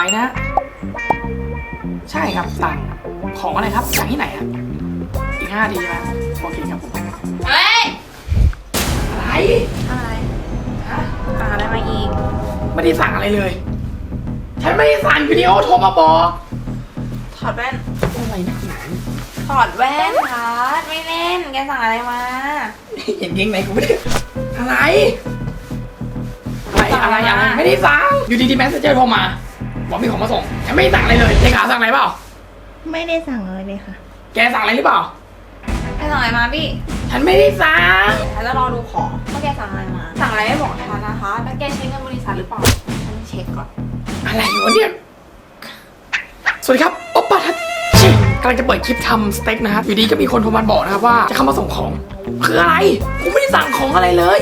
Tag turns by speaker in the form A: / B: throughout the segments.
A: ขายนะ ใช่ครับสั่งของอะไรครับสั่งที่ไหนอะอีกห้าทีใช่ไหมโอเคครับผม
B: เฮ้ย
A: อะไร
B: อะไร
A: ฮะ
B: สั่งอะไรมาอีก
A: ไม่ได้สั่งอะไรเลย ฉันไม่ได้สั่งวิดีโอโทรมาบอก
B: ถอดแว่น
A: อะไรนักหนา
B: ถอดแว่นค่ะไม่เล่นแกสั่งอะไรมา
A: เห็นเกงไหนกูไม่ได้อะไรอะไร
B: สั่ง
A: อะ
B: อะไรไร
A: อะไร
B: มา
A: ไม่ได้สั่งอยู่ดีๆแมสเซนเจอร์โทรมา บอกมีของมาส่ง ฉันไม่ได้สั่งอะไรเลยเลขาสั่งอะไรเปล่า
C: ไม่ได้สั่งอะไรเลยค่ะ
A: แกสั่งอะไรหรือเปล่า
B: แกสั่งอะไรมาพี่
A: ฉันไม่ได้สั่ง
B: ฉันจะรอดูของว่าแกสั่งอะไรมา สั่งอะไรไม่บอกฉันนะคะ แล้วแกใช้เงินบริษัทหรือเปล่า ฉันเช็คก่อน
A: อะไรวะเนี่ย สวัสดีครับ โอปป้าทัชชิกำลังจะเปิดคลิปทำสเต็กนะครับอยู่ดีก็มีคนโทรมาบอกนะครับว่าจะเข้ามาส่งของ คืออะไร กูไม่ได้สั่งของอะไรเลย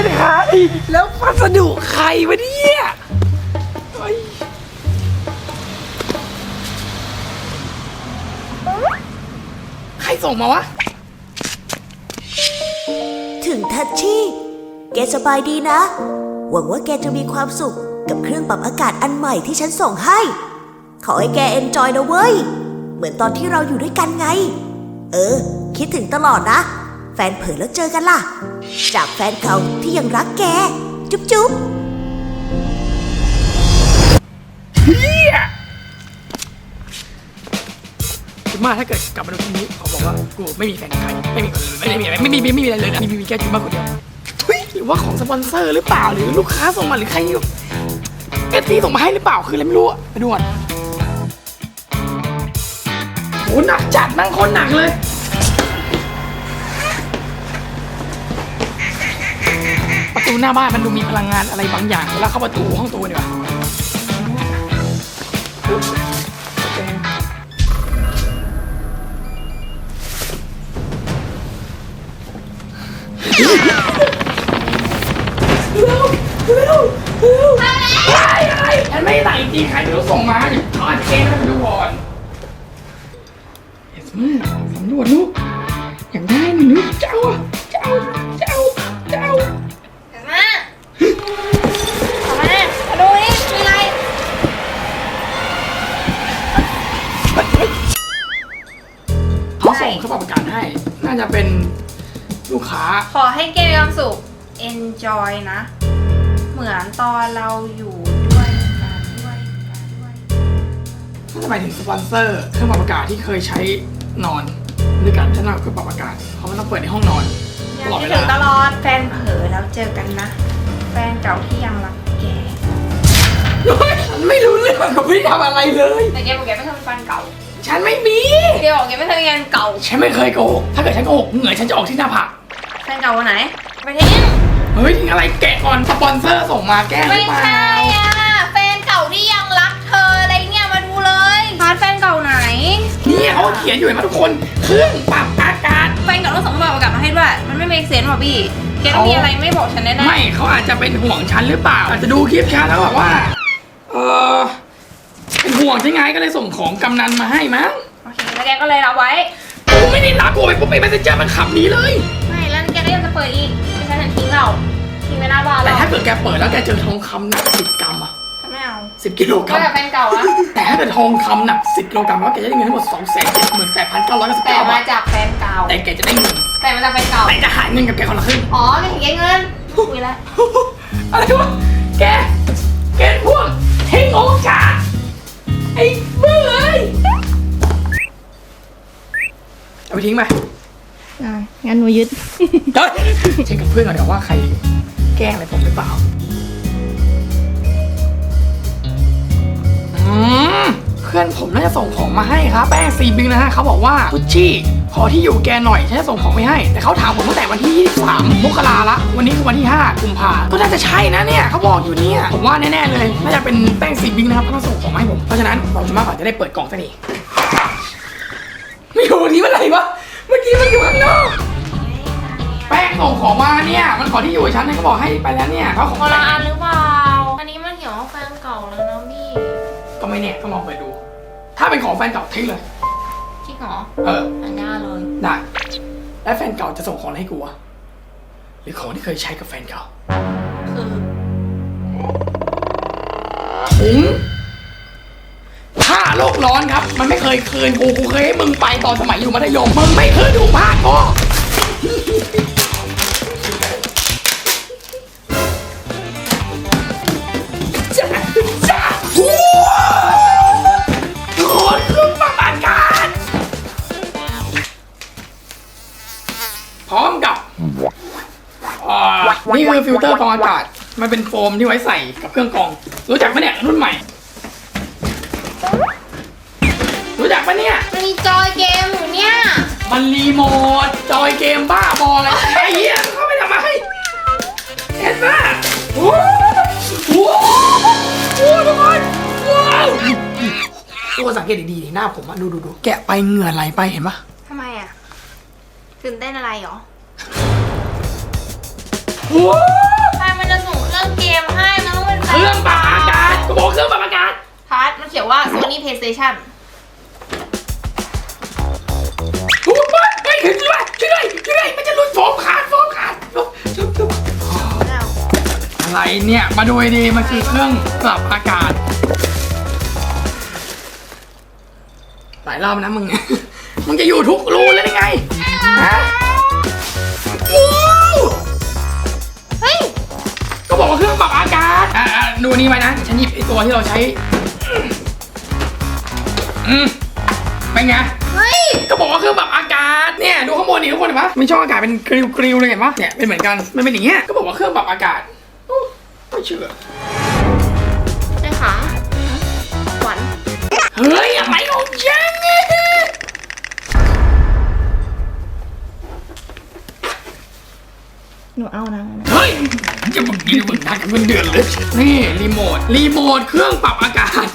A: มื
B: อไป
A: ไหนแล้วพัสดุใครวะเนี่ยเฮ้ยใครส่งมาวะ
D: ถึงทัชชี่ แกสบายดีนะ หวังว่าแกจะมีความสุขกับเครื่องปรับอากาศอันใหม่ที่ฉันส่งให้ ขอให้แกเอนจอยนะเว้ย เหมือนตอนที่เราอยู่ด้วยกันไง เออ คิดถึงตลอดนะ นเผลอแล้วเจอกันล่ะ จากแฟนเก่าที่ยังรักแก จุ๊บจุ๊บ
A: คิดมาถ้าเกิดกลับมาดูที่นี้เขาบอกว่ากูไม่มีแฟนใครไม่มีคนเลยไม่มีอะไรไม่มีไม่มีอะไรเลยนะมีมีแค่คิดมากคนเดียวเฮ้ยหรือว่าของสปอนเซอร์หรือเปล่าหรือลูกค้าส่งมาหรือใครเอฟซีส่งมาให้หรือเปล่าคืออะไรไม่รู้อะไปดูก่อนโหหนักจัดนั่งคนหนักเลย ตูหน้าบ้านมันดูมีพลังงานอะไรบางอย่างเวลาเข้าประตูห้องตัวนี่วะอะไรอะไรฉันไม่ได้สั่งจริงๆใครไม่รู้ส่งมาเดี๋ยทอดเค้กให้มันดูก่อนเอสมาสำรวจลูกอยากได้หนี่ลูกเจ้าอะเจ้า
B: น่า
A: จะเป็นลูกค้า
B: ขอให้แกมีความสุข enjoy นะ เหมือนตอนเราอยู่ด้วยกันด้วยกันด้วย
A: น่าจะหมายถึงสปอนเซอร์เครื่องปรับอากาศที่เคยใช้นอนด้วยกันฉันเอาเครื่องปรับอากาศเขาไม่ต้องเปิดในห้องนอน
B: อ
A: ต
B: ยาก
A: ลอดเว
B: คิดถึ
A: ลาง
B: ตลอดแฟนเผลอแล้วเจอกันนะ แฟนเก่าที่ยังรักแก
A: เฮ้ยฉันไม่รู้เรื่องเขาไม่ได้ทำอะไรเลย
B: แต่แกบอกแกไม่เคยมีแฟนเก่า
A: ฉันไม่มี
B: แกบอกแกไม่เคยมีแฟนเก่า
A: ฉันไม่เคยโกหกถ้าเกิดฉันโกหกเหงื่อฉันจะออกที่หน้าผาก
B: แฟนเก่าวันไหนไปทิ้ง
A: เฮ้ยถึงอะไรแกะก่อนสปอนเซอร์ส่งมาแกล้งห
B: ไม่
A: รือเปล่า
B: ใช่อะแฟนเก่าที่ยังรักเธออะไรเงี้ยมาดูเลยพาร์ทแฟนเก่าไหน
A: เนี่ยเขาเขียนอยู่เห็นไหมทุกคนเครื่องปรับอากาศ
B: แฟนเก่าต้องส่งมาประกาศมาให้ด้วยมันไม่ make sense หรอพี่แกต้องมีอะไรไม่บอกฉันแน่ๆ
A: ไม่เขาอาจจะเป็นห่วงฉันหรือเปล่า อาจจะดูคลิปฉันแล้วแบบว่า เออเป็น ห่วงใช่ไงก็เลยส่งของกำนันมาให้มั้ง
B: โอเคแล้วแกก็เลยรับไว้
A: กูไม่ได้รักกูไปปุ๊บไปมันจะเจอมันขับหนีเลย
B: ไม่แล้วแกก็ยังจะเปิดอีกไม่ใช่ฉันทิ้งเราทิ้งไว้หน้าบ้าน
A: แต่
B: เรา
A: ถ้าเกิดแกเปิดแล้วแกเจอทองคำหนักสิบกรัมอะ
B: ฉันไม่เอา
A: สิบกิโลกรั
B: ก็
A: ม
B: แบบแฟนเก่าอะ
A: แต่ถ้าเกิดทองคำหนักสิบกิโลกรัมแล้วแกจะได้เงินทั้งหมดสองแสนเจ็ดหมื่นแปดพันเก้าร้อยเก้าสิบ
B: แต่
A: เก้า
B: มา
A: บาท
B: จากแฟนเก่า
A: แต่แกจะได้เงิน
B: แต่มาจากแฟนเก่า
A: แต่จะหายเงินกับแกคนละครึ่ง
B: อ๋อแกถึงแกเงินคุยแล้ว
A: อะไรวะแก แกพวกเฮงโอกา ไอ้เบื่อเอ้ยเอาไปทิ้งไป
C: อ่างั้นหนูยึด
A: เฮ้ยเช็คกับเพื่อนก่อนเดี๋ยวว่าใครแกล้งอะไรผมหรือเปล่าพื่อนผมน่าจะส่งของมาให้ครับแป้งซีบิงนะฮะเขาบอกว่าพุชชี่ ขอที่อยู่แกหน่อยฉันจะส่งของไปให้ แต่เขาถามผมตั้งแต่วันที่ 23 มกราละ วันนี้คือวันที่ 5 กุมภาก็น่าจะใช่นะเนี่ยเขาบอกอยู่เนี่ย ผมว่าแน่ๆเลย น่าจะเป็นแป้งซีบิงนะครับเขามาส่งของมาให้ผม เพราะฉะนั้นผมจะมากกว่าจะได้เปิดกล่องสักทีไม่อยู่วันนี้มันอะไรวะ เมื่อกี้มันอยู่ข้างนอก แป้งส่งของมาเนี่ย มันขอที่อยู่กับฉันเนี่ยเขาบอกให้ไปแล้วเนี่ยเขาของ
B: คนละอันหรือเปล่า อันนี้มันเขียนว่าแฟนเก่าแล้วนะพี่
A: ก็ไม่เนี่ยต้องลองเปิดดู ถ้าเป็นของแฟนเก่าทิ้งเลย
B: จริงเหรอ
A: เออ
B: อันนี้เลย
A: ได้แล้วแฟนเก่าจะส่งของอะไรให้กูวะหรือของที่เคยใช้กับแฟนเก่า
B: คือ
A: ถุงผ้าโลกร้อนครับ มันไม่เคยคืนกูกูเคยให้มึงไปตอนสมัยอยู่มัธยมมึงไม่คืนถุงผ้ากู อฟิลเตอร์กรองอากาศ มันเป็นโฟมที่ไว้ใส่กับเครื่องกรอง รู้จักปะเนี่ยรุ่นใหม่ รู้จักปะเนี่ย
B: มันมีจอยเกมอยู่เนี่ย
A: มันรีโมทจอยเกมบ้าบออะไรไอ้เหี้ยเข้าไปทำไมเห็นปะโอ้โหโอ้ทุกคนว้าวทุกคนสังเกตดีๆดิหน้าผมอะดูดูดูแกะไปเหงื่อไหลไปเห็นปะ
B: ทำไมอะตื่นเต้นอะไรหรอ
A: ว้าว
B: เป็นแฟ
A: เคนรื่องปรับอากาศก็บอกเครื่องปรับอากาศ
B: พาร์ทมันเขียนว่า Sony PlayStation
A: โอ้ยเฮ้ยช่วยด้วยช่วยด้วยช่วยด้วยมันจะหลุดโฟมขาดโฟมขาดลุกลุกลุก
B: แล้ว
A: อะไรเนี่ยมาดูให้ดีมันคือเครื่องปรับอากาศ หลายรอบนะมึง มึงจะอยู่ทุกรูเลยได้ไงฮะว้าว
B: เฮ้ย
A: ก็บอกว่าเครื่องปรับอากาศ อ่าดูนี่ไว้นะฉันหยิบไอตัวที่เราใช้ อืมเป็นไง
B: เฮ้ย
A: ก็บอกว่าเครื่องปรับอากาศเนี่ยดูข้างบนนี่ทุกคนเห็นปะมีช่องอากาศเป็นกริวกริวเลยเห็นปะเนี่ยเป็นเหมือนกันมันเป็นอย่างเงี้ยก็บอกว่าเครื่องปรับอากาศโอ้ไม่เชื่อ
B: ได้ค่ะหวาน
A: เฮ้ยอะไรของฉันเนี่
C: หนูเอานะ
A: เฮ้ยจะมึงดีมึงทักเงินเดือนเลย นี่รีโมท รีโมทเครื่องปรับอากาศ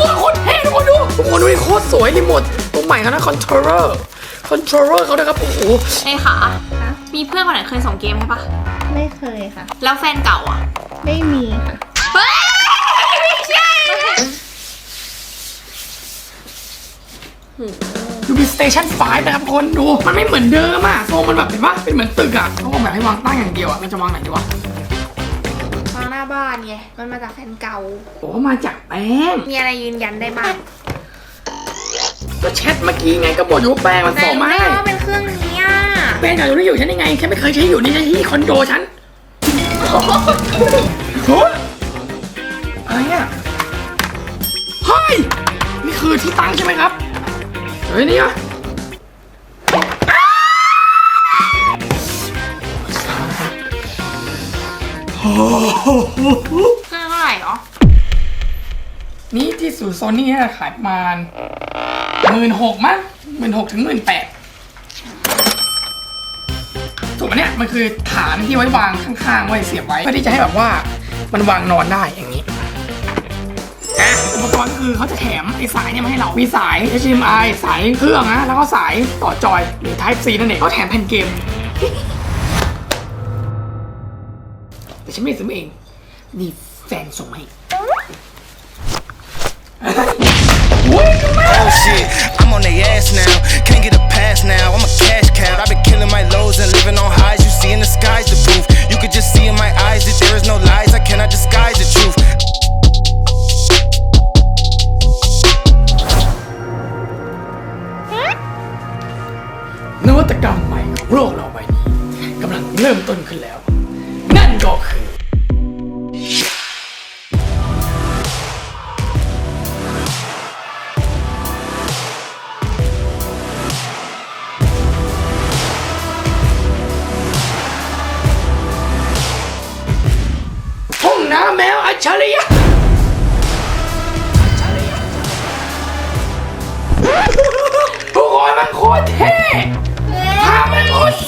A: ว้าโคตรเท่ทุกคนดูทุกคนดูดิโคตรสวยรีโมทตัวใหม่เขานะคอนโทรลเลอร์คอนโทรลเลอร์เขานะครับโอ้โห
B: เอ้ค่ะ มีเพื่อนคนไหนเคยส่งเกมให้ปะ
C: ไม่เคยค่ะ
B: แล้วแฟนเก่าอะ
C: ไม่มีค่ะ
B: เฮ้ยไม่ใช่
A: ดูดิสเตชัน5นะครับทุกคนดู มันไม่เหมือนเดิมอะโฟมมันแบบเห็นปะเป็นเหมือนตึกอะเขาบอกแบบให้วางตั้งอย่างเดียวอะมันจะวางไหนดีวะ
B: มาหน้าบ้านไงมันมาจากแฟนเก่า
A: โอ้มาจากแป้ง
B: มีอะไรยืนยันได้บ้าง
A: ก็แชทเมื่อกี้ไงก็บอกอยู่ว่าแป้งมัน
B: แต่
A: ส่ง
B: รู้
A: มา
B: ได้
A: ให้
B: ว่าเป็นเครื่องนี้อะ
A: แป้งอยากอยู่ที่อยู่ฉันยังไงฉันไม่เคยใช้อยู่นี่ใช้ที่คอนโดฉันโอ้ยอะไรเนี่ยเฮ้ยนี่คือที่ตั้งใช่ไหมครับ เฮ้ยนี่อะ
B: เครื่องเท่าไหร่หรอ
A: นี่ที่สูตรโซนี่เนี่ยขายประมาณหมื่นหกมั้งหมื่นหกถึงหมื่นแปดถูกไหมเนี่ย มันคือฐานที่ไว้วางข้างๆ ไว้เสียบไว้ เพื่อที่จะให้แบบว่ามันวางนอนได้อย่างนี้ อะอุปกรณ์ก็คือเขาจะแถมไอ้สายเนี่ยมาให้เรามีสาย HDMI สายเครื่องนะ แล้วก็สายต่อจอยหรือ Type C นั่นเองเขาแถมแผ่นเกม แต่ฉันไม่ได้ซื้อมาเอง นี่แฟนส่งมาให้
E: Oh shit, I'm on their ass now. Can't get a pass now. I'm a cash cow. I've been killing my lows and living on highs. You see in the sky's the proof. You could just see in my eyes that there is no lies. I cannot disguise the truth.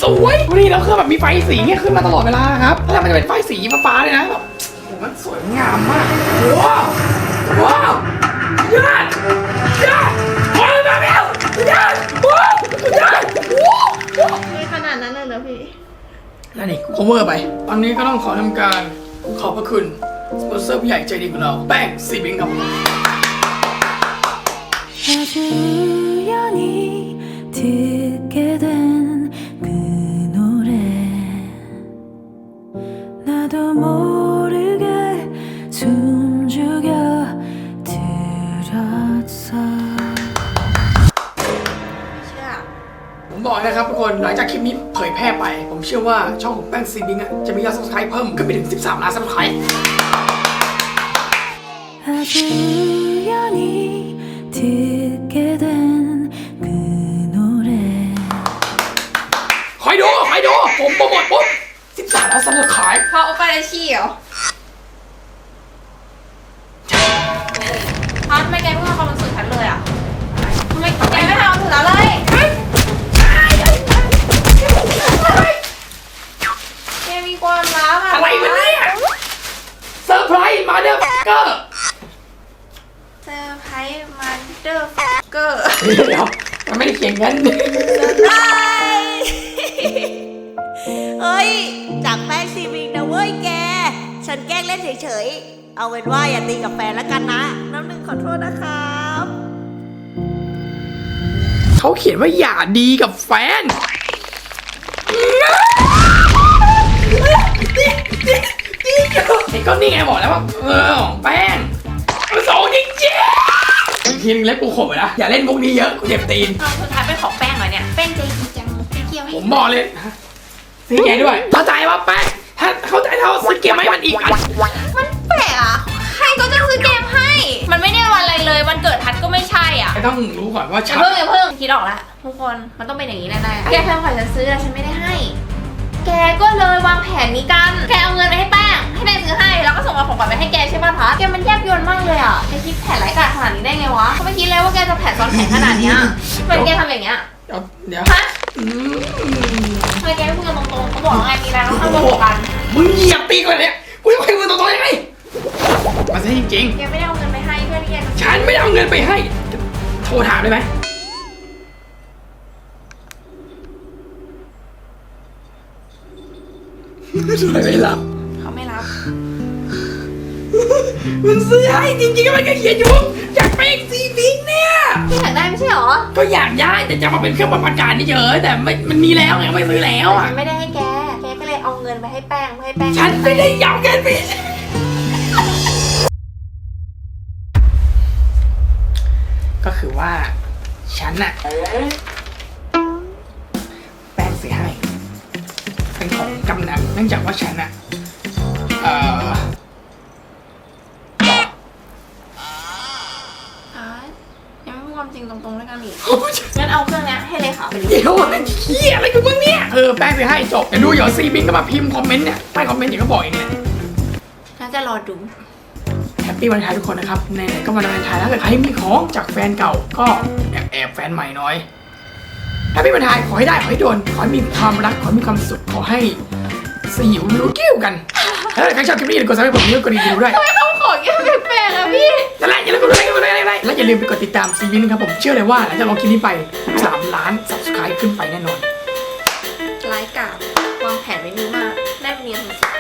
A: สวยนี่แล้วเคือแบบมีไฟสีเงี้ยขึ้นมาตลอดเวลาครับแล้วมันจะเป็นไฟสีฟ้าๆเลยนะแบบมันสวยงามมากว้าวว้าวยอดยอดโอ้มาแล้วยอดว้าวยอดว้าว
C: มีขนาดนั้นเลยเหรอพี่
A: นั่นเองโคเวอร์ไป ตอนนี้ก็ต้องขอทำการขอบพระคุณสปอนเซอร์ผู้ใหญ่ใจดีของเราแป้งสีบิงกับ
F: เราจะรู้อย่
B: เชื่อ
A: ผมบอกนะครับทุกคนหลังจากคลิปนี้เผยแพร่ไป ผมเชื่อว่าช่องของแป้งซีบิงอะจะมียอด subscribe เพิ่มขึ้นไปถึง 13 ล้าน subscribe
F: 아주 우연히 듣게 된 그 노래
A: คอยดูคอยดู ผมโปรโมทปุ๊บ 13ล้าน subscribe
B: เพราะโอปาเรชี่เหรอพัดไม่แกไม่ทำความรู้สึกฉันเลยอะทำไมแกไม่ทำความรู้สึกเราเลยแกมีความลับอะ
A: อะไรวะเนี่ยเซอร์ไพรส์มาเดอร์เกอร์
B: เซอร์ไพรส์มันเดอร์เกอร์
A: เดี๋ยวมันไม่ได้เขียนงั้น
D: เฮ้ย ฉันแกล้งเล่นเฉยๆ เอาเป็นว่าอย่าตีกับแฟนแล้วกันนะ น้ำหนึ่งขอโทษนะครับ
A: เขาเขียนว่าอย่าดีกับแฟน ก็นี่ไงบอกแล้วว่าเออของแป้งมันสองจริงจริงๆทีนึงเล็บกูขบเลยนะ อย่าเล่นมุกนี้เยอะกูเจ็บตีน
B: เอาสุดท้ายเป็นของแป้งเหรอเนี่ย แป้งใจดีจังไม่เกี่ยวให้
A: ผมบอกเลยฮะซื้อแกด้วยเข้าใจว่าแป้ง ถ้าเข้าใจเท่าซื้อเกมให้มันอีกอัน
B: มันแปลกอะใครก็จะซื้อเกมให้ มันไม่ได้วันอะไรเลย วันเกิดทัดก็ไม่ใช่อะ
A: ไอ้ต้องรู้ก่อนว่า
B: อย่า
A: ชัด
B: เพิ่งอย่าเพิ่งคิดออกละทุกคนมันต้องเป็นอย่างนี้แน่ๆแกแค่ขอฉันซื้อแต่ฉันไม่ได้ให้ แกก็เลยวางแผนนี้กัน แกเอาเงินไปให้แป้ง ให้นายซื้อให้ แล้วก็ส่งเอาของขวัญไปให้แกใช่ป่ะพัดแกมันแยบยลมากเลยอะแกคิดแผนไร้ายกาจขนาดนี้ได้ไงวะเขาไม่คิดเลยว่าแกจะแผนซ้อนแผนขนาดเนี้ยทำไมแกทำอย่างเงี้ย
A: เดี๋ยวเดี๋ยว
B: ฮะ
A: อืม
B: ทำไมแกไม่พูดกันตรงๆเขาบอกว่าไงมีอะไรต้องทำกันกัน
A: มึงเหยียบตีก่อนเนี่ยกูจะให้มึงตรงๆยังไงมาซะจริง
B: แกไม่ได้เอาเงินไปให้เพื่อที่แกจะ
A: ๆฉันไม่ได้เอาเงินไปให้ โทรถามได้ไหมไม่รับ
B: เขาไม่รับ
A: มันซื้อให้จริงๆก็มันก็เขียนอยู่อยากเป็นซีบิงเนี่ย
B: พี่อยากได้ไม่ใช่เหรอ
A: ก็อยากได้แต่จะมาเป็นเครื่องปรับอากาศเฉยๆแต่ไม่มันมีแล้วไงไม่ซื้อแล้วอะ
B: ฉันไม่ได้ให้แก แกก็เลยเอาเงินไปให้แป้งเพื่อให้แป้ง
A: ฉันไม่ได้ยอมกันไปก็คือว่า ฉันน่ะแป้งซื้อให้เป็นของกำนันเนื่องจากว่าฉันน่ะ
B: งๆด้วยกันอีกงั้นเอาเครื่องเนี้ยให้เลยค่ะไปเลย
A: เดี๋ยวมันเขี้ยอะไรกับมึงเนี่ย เออแป้งซื้อให้จบเดี๋ยวดูเดี๋ยวซีบิงก็มาพิมพ์คอมเมนต์เนี่ยใต้คอมเมนต์เดี๋ยวก็บอกเองเนี่ย
B: น่าจะรอดู
A: แฮปปี้วันไทายทุกคนนะครับในๆก็วันวาเลนไทน์แล้วถ้าเกิดใครมีของจากแฟนเก่าก็แอบแอบแฟนใหม่หน่อยแฮปปี้วันไทน์ขอให้ได้ขอให้โดนขอให้มีความรักขอให้มีความสุขขอให้สยิววิวกิ้วกัน ถ้าเกิดใครชอบคลิปนี้อย่าลืมกดซับสไครต์ผมด้วยกดรีวิวด้วย
B: ทำไมเขาขอเกี่ยวกับแป้งอะพี่
A: นั่นแหละอย่าลืมกดไลค์กดไลค์กดไลค์และอย่าลืมไปกดติดตามซีวินนะครับผมเชื่อเลยว่าหลังจากลงคลิปนี้ไป3ล้าน subscribe ขึ้นไปแน่นอน
B: ไร้กาบวางแผนไว้ดีมากได้เป็นเนียนสุด